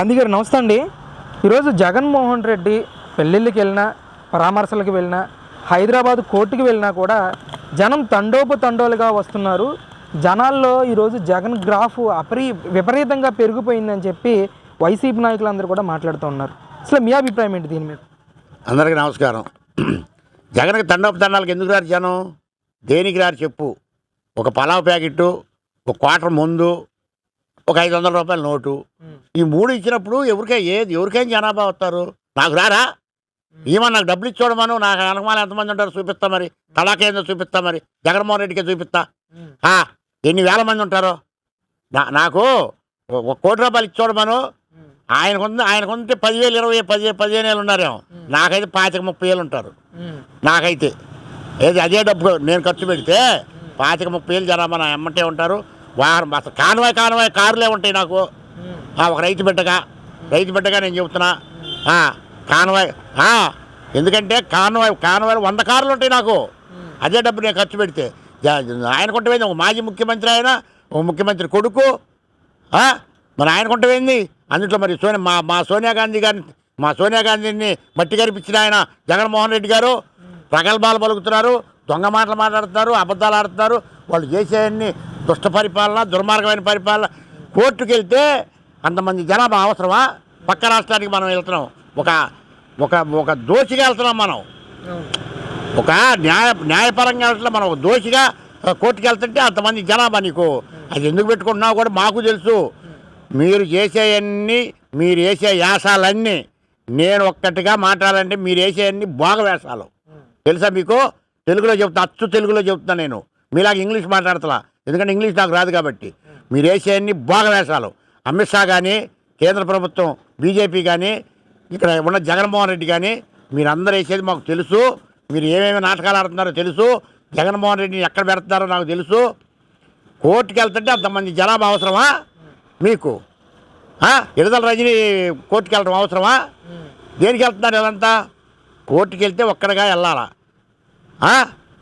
అందుకని నమస్తే అండి. ఈరోజు జగన్మోహన్ రెడ్డి పెళ్ళిళ్ళకి వెళ్ళినా పరామర్శలకు వెళ్ళినా హైదరాబాద్ కోర్టుకి వెళ్ళినా కూడా జనం తండోపు తండోలుగా వస్తున్నారు. జనాల్లో ఈరోజు జగన్ గ్రాఫ్ అపరి విపరీతంగా పెరిగిపోయిందని చెప్పి వైసీపీ నాయకులందరూ కూడా మాట్లాడుతూ ఉన్నారు. అసలు మీ అభిప్రాయం ఏంటి దీని మీద? అందరికీ నమస్కారం. జగన్కి తండోపు తండాలకు ఎందుకు రారు జనం? దేనికి రారు చెప్పు. ఒక పలావ్ ప్యాకెట్టు ఒక క్వార్టర్ ముందు ఒక ఐదు వందల రూపాయల నోటు. ఈ మూడు ఇచ్చినప్పుడు ఎవరికై ఏది ఎవరికైనా జనాభా వస్తారు. నాకు రారా? ఈమె నాకు డబ్బులు ఇచ్చుకోవడమను నాకు అనుమానం ఎంతమంది ఉంటారు చూపిస్తా మరి. తలాకేందో చూపిస్తా మరి. జగన్మోహన్ రెడ్డికే చూపిస్తా. ఎన్ని వేల మంది ఉంటారో? నా నాకు ఒక కోటి రూపాయలు ఇచ్చుకోవడమను ఆయనకుంది ఆయనకుంటే పదివేలు ఇరవై పది పదిహేను వేలు ఉన్నారేమో. నాకైతే పాతిక ముప్పై వేలు ఉంటారు. నాకైతే. ఏది అదే డబ్బు నేను ఖర్చు పెడితే పాతిక ముప్పై వేలు జనాభా నా ఎమ్మంటే ఉంటారు. వారం అసలు కాన్వాయ్ కాన్వాయ్ కారులే ఉంటాయి నాకు. ఒక రైతు బిడ్డగా రైతు బిడ్డగా నేను చెబుతున్నా. కాన్వాయ్ ఎందుకంటే కాన్వాయ్ కాన్వాయ్ వంద కార్లు ఉంటాయి నాకు. అదే డబ్బు నేను ఖర్చు పెడితే. ఆయన కొంటపోయింది ఒక మాజీ ముఖ్యమంత్రి ఆయన ఒక ముఖ్యమంత్రి కొడుకు? మరి ఆయన కొంటపోయింది అందులో మరి సోనియా మా మా సోనియా గాంధీ గారిని మా సోనియా గాంధీని మట్టి గరిపించిన ఆయన జగన్మోహన్ రెడ్డి గారు. ప్రగల్భాలు పలుకుతున్నారు దొంగ మాటలు మాట్లాడుతున్నారు అబద్ధాలు ఆడుతున్నారు. వాళ్ళు చేసేవన్నీ దుష్ట పరిపాలన దుర్మార్గమైన పరిపాలన. కోర్టుకు వెళ్తే అంతమంది జనాభా అవసరమా? పక్క రాష్ట్రానికి మనం వెళ్తున్నాం. ఒక ఒక ఒక దోషిగా వెళ్తున్నాం మనం. ఒక న్యాయ న్యాయపరంగా వెళ్తున్నాం. మనం ఒక దోషిగా ఆ, కోర్టుకి వెళ్తుంటే అంతమంది జనాభా నీకు. అది ఎందుకు పెట్టుకుంటున్నావు కూడా మాకు తెలుసు. మీరు చేసేవన్నీ మీరు వేసే యాసాలన్నీ నేను ఒక్కటిగా మాట్లాడాలంటే మీరు వేసేవన్నీ బాగా వేషాలు తెలుసా మీకు? తెలుగులో చెప్తా అచ్చు తెలుగులో చెప్తున్నా నేను. మీలాగా ఇంగ్లీష్ మాట్లాడతలా. ఎందుకంటే ఇంగ్లీష్ నాకు రాదు కాబట్టి. మీరు వేసేయన్ని బాగా వేషాలు అమిత్ షా కానీ కేంద్ర ప్రభుత్వం బీజేపీ కానీ ఇక్కడ ఉన్న జగన్మోహన్ రెడ్డి కానీ మీరందరూ వేసేది మాకు తెలుసు. మీరు ఏమేమి నాటకాలు ఆడుతున్నారో తెలుసు. జగన్మోహన్ రెడ్డిని ఎక్కడ పెడుతున్నారో నాకు తెలుసు. కోర్టుకి వెళ్తుంటే అంతమంది జనాభా అవసరమా? మీకు. ఆ? విడుదల రజని కోర్టుకి వెళ్ళడం అవసరమా? దేనికి వెళ్తున్నారు ఇదంతా కోర్టుకి వెళ్తే ఒక్కడిగా వెళ్ళాలా?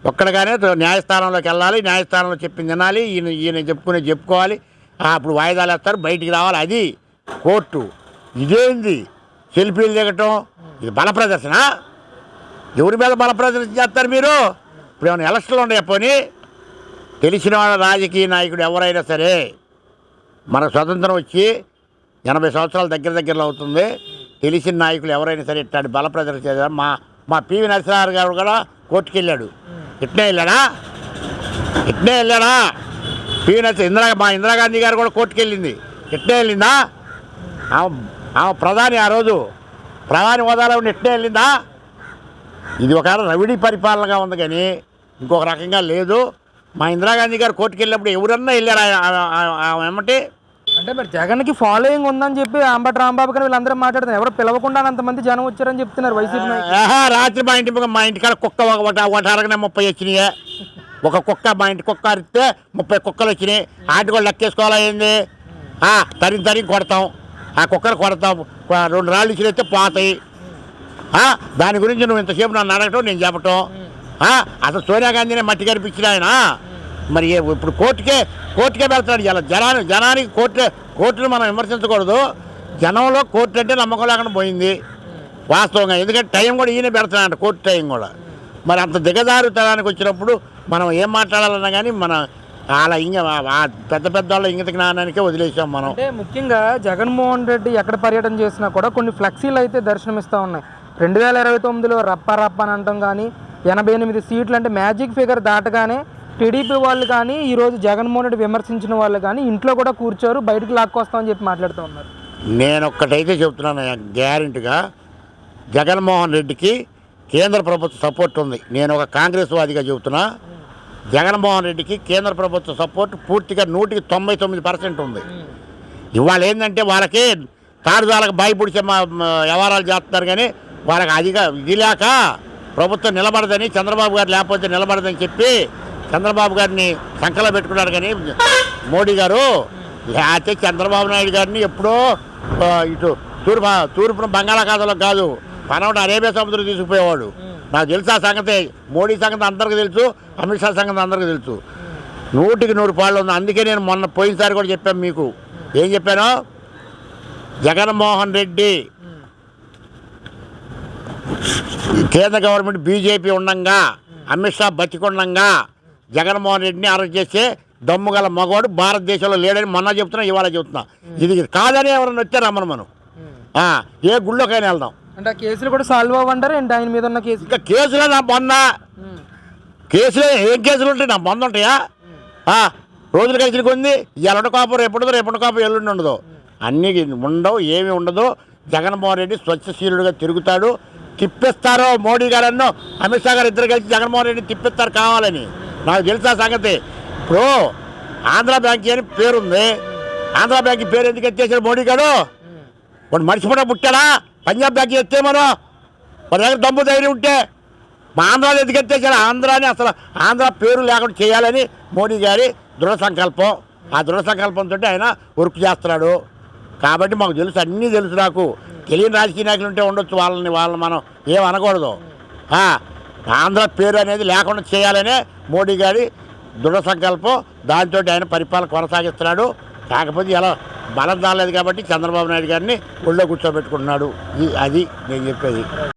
ఒక్కడిగానే న్యాయస్థానంలోకి వెళ్ళాలి న్యాయస్థానంలో చెప్పింది తినాలి ఈయన ఈయన చెప్పుకునే చెప్పుకోవాలి. అప్పుడు వాయిదాలు వేస్తారు బయటికి రావాలి. అది కోర్టు. ఇదేంది? సెల్ఫీలు దిగటం. ఇది బల ప్రదర్శన. ఎవరి మీద బల ప్రదర్శన చేస్తారు మీరు? ఇప్పుడు ఏమైనా ఎలక్షన్లు ఉన్నాయా పోనీ? తెలిసిన వాళ్ళ రాజకీయ నాయకుడు ఎవరైనా సరే మన స్వతంత్రం వచ్చి ఎనభై సంవత్సరాల దగ్గర దగ్గరలో అవుతుంది. తెలిసిన నాయకులు ఎవరైనా సరే ఇట్లాంటి బల ప్రదర్శన మా మా పివి నరసింహారావు గారు కూడా కోర్టుకెళ్ళాడు. ఇట్నే వెళ్ళాడా? ఇట్నే వెళ్ళాడా? పీనట్స్ ఇందిరా మా ఇందిరాగాంధీ గారు కూడా కోర్టుకెళ్ళింది ఇట్నే వెళ్ళిందా? ఆమె ఆమె ప్రధాని ఆ రోజు ప్రధాని హోదాలో ఉండి ఇట్నే వెళ్ళిందా? ఇది ఒక రవిడి పరిపాలనగా ఉంది కానీ ఇంకొక రకంగా లేదు. మా ఇందిరాగాంధీ గారు కోర్టుకెళ్ళినప్పుడు ఎవరన్నా వెళ్ళారు? ఏమంటే అంటే మరి జగన్కి ఫాలోయింగ్ ఉందని చెప్పి అంబటి రాంబాబు కానీ వీళ్ళందరూ మాట్లాడుతున్నారు. ఎవరు పిలవకుండా అంతమంది జనం వచ్చారని చెప్తున్నారు వైసీపీ రాత్రి మా ఇంటి మా ఇంటికాడ కుక్క ఒక ఒకటి అరగనే ముప్పై వచ్చినాయి. ఒక కుక్క మా ఇంటి కుక్క అరిస్తే ముప్పై కుక్కలు వచ్చినాయి. ఆటి కూడా లెక్కేసుకోవాలా ఏంది? తరిగి తరిగి కొడతాం. ఆ కుక్కలు కొడతాం. రెండు రాళ్ళు ఇచ్చినైతే పోతాయి. దాని గురించి నువ్వు ఇంతసేపు నన్ను అడగటం నేను చెప్పటం. అసలు సోనియా గాంధీనే మట్టి కనిపించిన ఆయన. మరి ఏ- ఇప్పుడు కోర్టుకే కోర్టుకే వెళ్తాడు ఇలా జనా జనానికి కోర్టు కోర్టును మనం విమర్శించకూడదు. జనంలో కోర్టు అంటే నమ్మకం లేకుండా పోయింది. వాస్తవంగా. ఎందుకంటే టైం కూడా ఈయన పెడుతున్నాడు కోర్టు టైం కూడా. మరి అంత దిగజారుతనానికి వచ్చినప్పుడు మనం ఏం మాట్లాడాలన్నా కానీ మన అలా ఇంక పెద్ద పెద్ద వాళ్ళ ఇంగిత జ్ఞానానికే వదిలేసాం మనం. అంటే ముఖ్యంగా జగన్మోహన్ రెడ్డి ఎక్కడ పర్యటన చేసినా కూడా కొన్ని ఫ్లెక్సీలు అయితే దర్శనమిస్తూ ఉన్నాయి. రెండు వేల ఇరవై తొమ్మిదిలో రప్ప రప్ప అని అంటాం కానీ ఎనభై ఎనిమిది సీట్లు అంటే మ్యాజిక్ ఫిగర్ దాటగానే టీడీపీ వాళ్ళు కానీ ఈరోజు జగన్మోహన్ రెడ్డి విమర్శించిన వాళ్ళు కానీ ఇంట్లో కూడా కూర్చోరు బయటకు లాక్కొస్తామని చెప్పి మాట్లాడుతూ ఉన్నారు. నేను ఒక్కటైతే చెప్తున్నాను గ్యారెంటీగా జగన్మోహన్ రెడ్డికి కేంద్ర ప్రభుత్వ సపోర్ట్ ఉంది. నేను ఒక కాంగ్రెస్ వాదిగా చెబుతున్నా జగన్మోహన్ రెడ్డికి కేంద్ర ప్రభుత్వ సపోర్ట్ పూర్తిగా నూటికి తొంభై తొమ్మిది పర్సెంట్ ఉంది. ఇవాళ ఏంటంటే వాళ్ళకి తాడుదాలకు భయపడిచే మా వ్యవహారాలు చేస్తున్నారు కానీ వాళ్ళకి అదిగా ఇది లేక ప్రభుత్వం నిలబడదని చంద్రబాబు గారు లేకపోతే నిలబడదని చెప్పి చంద్రబాబు గారిని సంకలో పెట్టుకున్నారు కానీ మోడీ గారు లేకపోతే చంద్రబాబు నాయుడు గారిని ఎప్పుడో ఇటు తూర్పు తూర్పున బంగాళాఖాతంలో కాదు పనవట అరేబియా సముద్రం తీసుకుపోయేవాడు. నాకు తెలుసు ఆ సంగతే మోడీ సంగతి అందరికీ తెలుసు అమిత్ షా సంగతి అందరికీ తెలుసు. నూటికి నూరు పాళ్ళు ఉంది అందుకే నేను మొన్న పోయినసారి కూడా చెప్పాను మీకు. ఏం చెప్పాను? జగన్మోహన్ రెడ్డి కేంద్ర గవర్నమెంట్ బీజేపీ ఉండంగా అమిత్ షా బతికుండంగా జగన్మోహన్ రెడ్డిని అరెస్ట్ చేసే దమ్ముగల మగవాడు భారతదేశంలో లేడని మొన్న చెప్తున్నా ఇవాళ చెప్తున్నా. ఇది కాదని ఎవరైనా వచ్చారు రమ్మను మనం. ఏ గుళ్ళోకైనా వెళ్దాం. అంటే కేసులు కూడా సాల్వ్ అవ్వంటారు ఏంటి? ఆయన మీద ఉన్న కేసు? ఇంకా కేసులో నా బొంద కేసులో ఏం కేసులు ఉంటాయి? నా బొంద ఉంటాయా? రోజులు కలిసి కొంది ఎల్లుండ కాపు రేపు ఉండదు రేపు కాపు ఎల్లుండి ఉండదు. అన్నీ ఉండవు ఏమి ఉండదు. జగన్మోహన్ రెడ్డి స్వచ్ఛశీలుడుగా తిరుగుతాడు. తిప్పిస్తారో మోడీ గారన్నో అమిత్ షా గారు ఇద్దరు కలిసి జగన్మోహన్ రెడ్డి తిప్పిస్తారు కావాలని. నాకు తెలుసా సంగతి? ఇప్పుడు ఆంధ్ర బ్యాంక్ అని పేరుంది. ఆంధ్ర బ్యాంక్ పేరు ఎందుకు ఎత్తేసాడు మోడీ గారు? వాడు మర్చిపోయినా పుట్టాడా? పంజాబ్ బ్యాంక్ ఎత్తే మనం? మన దగ్గర దమ్ము ధైర్యం ఉంటే మా ఆంధ్రాలో ఎందుకు ఎత్తేసాడు ఆంధ్రాని అసలు ఆంధ్ర పేరు లేకుండా చేయాలని మోడీ గారి దృఢ సంకల్పం. ఆ దృఢ సంకల్పంతో ఆయన వర్క్ చేస్తున్నాడు. కాబట్టి మాకు తెలుసు అన్నీ తెలుసు నాకు. తెలియని రాజకీయ నాయకులు ఉంటే ఉండొచ్చు వాళ్ళని వాళ్ళని మనం ఏం అనకూడదు. ఆంధ్ర పేరు అనేది లేకుండా చేయాలనే మోడీ గారి దృఢ సంకల్పం. దాంతో ఆయన పరిపాలన కొనసాగిస్తున్నాడు. కాకపోతే ఇలా బలం రాలేదు కాబట్టి చంద్రబాబు నాయుడు గారిని ఒళ్ళో కూర్చోబెట్టుకుంటున్నాడు. అది నేను చెప్పేది.